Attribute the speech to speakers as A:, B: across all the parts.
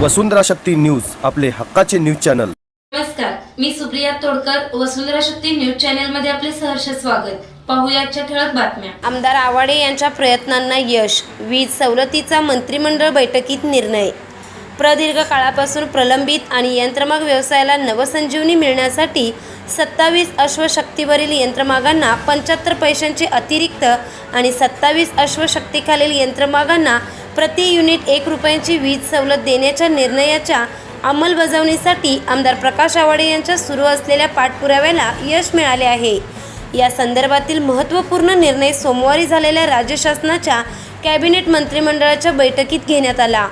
A: वसुंधरा Shakti news आपले हक्काचे news channel.
B: नमस्कार मी सुप्रिया तोडकर वसुंधरा शक्ती न्यूज चॅनलमध्ये आपले सहर्ष स्वागत. पाहूया आजच्या ठळक बातम्या.
C: आमदार आवाडे यांच्या प्रयत्नांना यश वीज सवलतीचा मंत्रिमंडळ बैठकीत निर्णय. प्रदीर्घ काळापासून प्रलंबित आणि यंत्रमाग व्यवसायाला नवसंजीवनी मिळण्यासाठी सत्तावीस अश्वशक्तीवरील यंत्रमागांना पंच्याहत्तर पैशांची अतिरिक्त आणि सत्तावीस अश्वशक्तीखालील यंत्रमागांना प्रति युनिट एक रुपयांची वीज सवलत देण्याच्या निर्णयाच्या अंमलबजावणीसाठी आमदार प्रकाश आवाडे यांच्या सुरू असलेल्या पाठपुराव्याला यश मिळाले आहे. या संदर्भातील महत्त्वपूर्ण निर्णय सोमवारी झालेल्या राज्य शासनाच्या कॅबिनेट मंत्रिमंडळाच्या बैठकीत घेण्यात आला.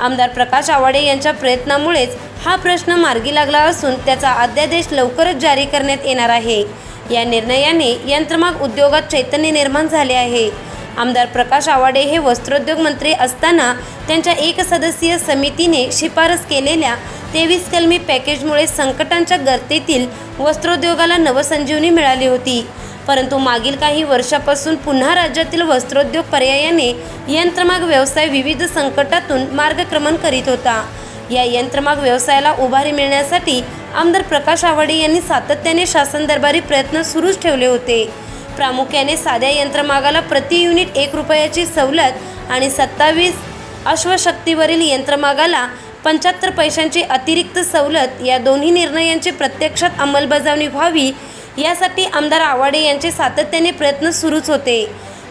C: आमदार प्रकाश आवाडे यांच्या प्रयत्नामुळेच हा प्रश्न मार्गी लागला असून त्याचा अध्यादेश लवकरच जारी करण्यात येणार आहे. या निर्णयाने यंत्रमाग उद्योगात चैतन्य निर्माण झाले आहे. आमदार प्रकाश आवाडे हे वस्त्रोद्योग मंत्री असताना त्यांच्या एक सदस्यीय समितीने शिफारस केलेल्या तेवीस कलमी पॅकेजमुळे संकटांच्या गर्तेतील वस्त्रोद्योगाला नवसंजीवनी मिळाली होती. परंतु मागील काही वर्षापासून पुन्हा राज्यातील वस्त्रोद्योग पर्यायाने यंत्रमाग व्यवसाय विविध संकटातून मार्गक्रमण करीत होता. या यंत्रमाग व्यवसायाला उभारी मिळण्यासाठी आमदार प्रकाश आवाडे यांनी सातत्याने शासन दरबारी प्रयत्न सुरूच ठेवले होते. प्रामुख्याने साध्या यंत्रमागाला प्रति युनिट एक रुपयाची सवलत आणि सत्तावीस अश्वशक्तीवरील यंत्रमागाला पंच्याहत्तर पैशांची अतिरिक्त सवलत या दोन्ही निर्णयांची प्रत्यक्षात अंमलबजावणी व्हावी यासाठी आमदार आवाडे यांचे सातत्याने प्रयत्न सुरूच होते.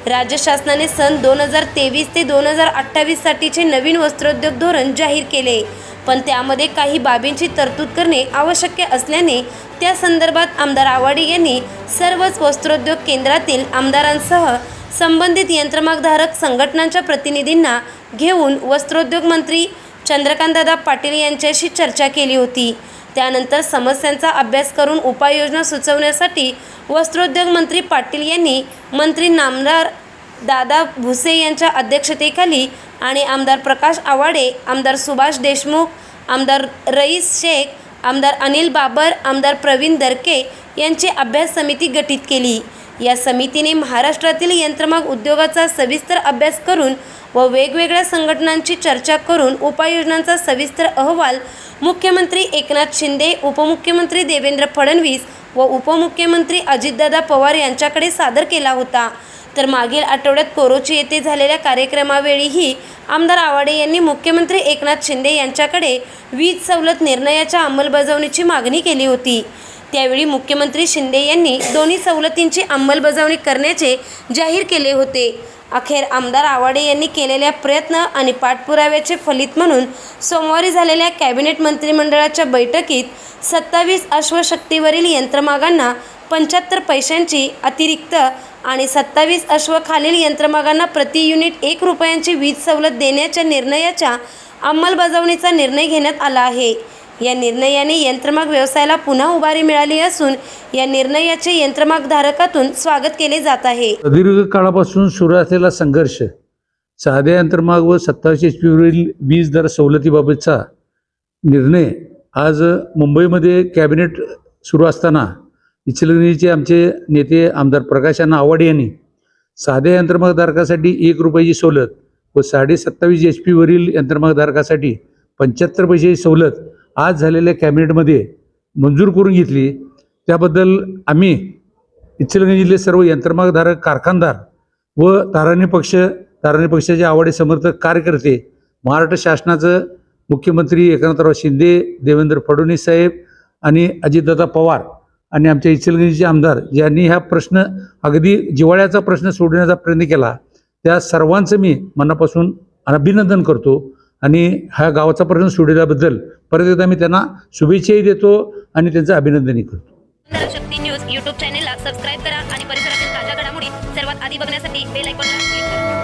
C: राज्य शासनाने सन दोन हजार तेवीस ते दोन हजार अठ्ठावीससाठीचे नवीन वस्त्रोद्योग धोरण जाहीर केले. पण त्यामध्ये काही बाबींची तरतूद करणे आवश्यक असल्याने त्या संदर्भात आमदार आवाडे यांनी सर्वच वस्त्रोद्योग केंद्रातील आमदारांसह संबंधित यंत्रमागधारक संघटनांच्या प्रतिनिधींना घेऊन वस्त्रोद्योग मंत्री चंद्रकांतदादा पाटील यांच्याशी चर्चा केली होती. त्यानंतर समस्यांचा अभ्यास करून उपाययोजना सुचवण्यासाठी वस्त्रोद्योग मंत्री पाटील यांनी मंत्री नामदार दादा भुसे यांच्या अध्यक्षतेखाली आणि आमदार प्रकाश आवाडे आमदार सुभाष देशमुख आमदार रईस शेख आमदार अनिल बाबर आमदार प्रवीण दरके यांची अभ्यास समिती गठीत केली. या समितीने महाराष्ट्रातील यंत्रमाग उद्योगाचा सविस्तर अभ्यास करून व वेगवेगळ्या संघटनांची चर्चा करून उपाययोजनांचा सविस्तर अहवाल मुख्यमंत्री एकनाथ शिंदे उपमुख्यमंत्री देवेंद्र फडणवीस व उपमुख्यमंत्री अजितदादा पवार यांच्याकडे सादर केला होता. तर मागील आठवड्यात कोरोची येथे झालेल्या कार्यक्रमावेळीही आमदार आवाडे यांनी मुख्यमंत्री एकनाथ शिंदे यांच्याकडे वीज सवलत निर्णयाच्या अंमलबजावणीची मागणी केली होती. त्यावेळी मुख्यमंत्री शिंदे यांनी दोन्ही सवलतींची अंमलबजावणी करण्याचे जाहीर केले होते. अखेर आमदार आवाडे यांनी केलेल्या प्रयत्न आणि पाठपुराव्याचे फलित म्हणून सोमवारी झालेल्या कॅबिनेट मंत्रिमंडळाच्या बैठकीत सत्तावीस अश्वशक्तीवरील यंत्रमागांना पंच्याहत्तर पैशांची अतिरिक्त आणि सत्तावीस अश्व खालील यंत्रमागांना प्रति युनिट एक रुपयांची वीज सवलत देण्याच्या निर्णयाच्या अंमलबजावणीचा निर्णय घेण्यात आला आहे. या निर्णयाने यंत्रमाग व्यवसायाला पुन्हा उभारी मिळाली असून या निर्णयाचे यंत्रमागधारकातून स्वागत केले जात आहे.
D: प्रदीर्घ काळापासून सुरू असलेला संघर्ष साध्या यंत्रमाग व सत्तावीस एचपीवरील वीज दर सवलतीबाबतचा निर्णय आज मुंबईमध्ये कॅबिनेट सुरू असताना इचलकरंजीचे आमचे नेते आमदार प्रकाश यांना आवाडे यांनी साध्या यंत्रमागधारकासाठी एक रुपयाची सवलत व साडे सत्तावीस एच पीवरील यंत्रमागधारकासाठी पंच्याहत्तर पैशाची सवलत आज झालेल्या कॅबिनेटमध्ये मंजूर करून घेतली. त्याबद्दल आम्ही इचलकरंजीतले सर्व यंत्रमागधारक कारखानदार व ताराणी पक्ष ताराणी पक्षाचे आवडे समर्थक कार्यकर्ते महाराष्ट्र शासनाचं मुख्यमंत्री एकनाथराव शिंदे देवेंद्र फडणवीस साहेब आणि अजितदादा पवार आणि आमच्या इचलगंजीचे आमदार यांनी हा प्रश्न अगदी जिवाळ्याचा प्रश्न सोडण्याचा प्रयत्न केला त्या सर्वांचं मी मनापासून अभिनंदन करतो. आणि ह्या गावाचा प्रश्न सोडल्याबद्दल परत एकदा मी त्यांना शुभेच्छाही देतो आणि त्यांचं अभिनंदनही करतो.
C: शक्ती न्यूज युट्यूब चॅनेलला सबस्क्राईब करा आणि परिसरातील ताज्या घडामोडी सर्वात आधी बघण्यासाठी बेल आयकॉनला क्लिक करा.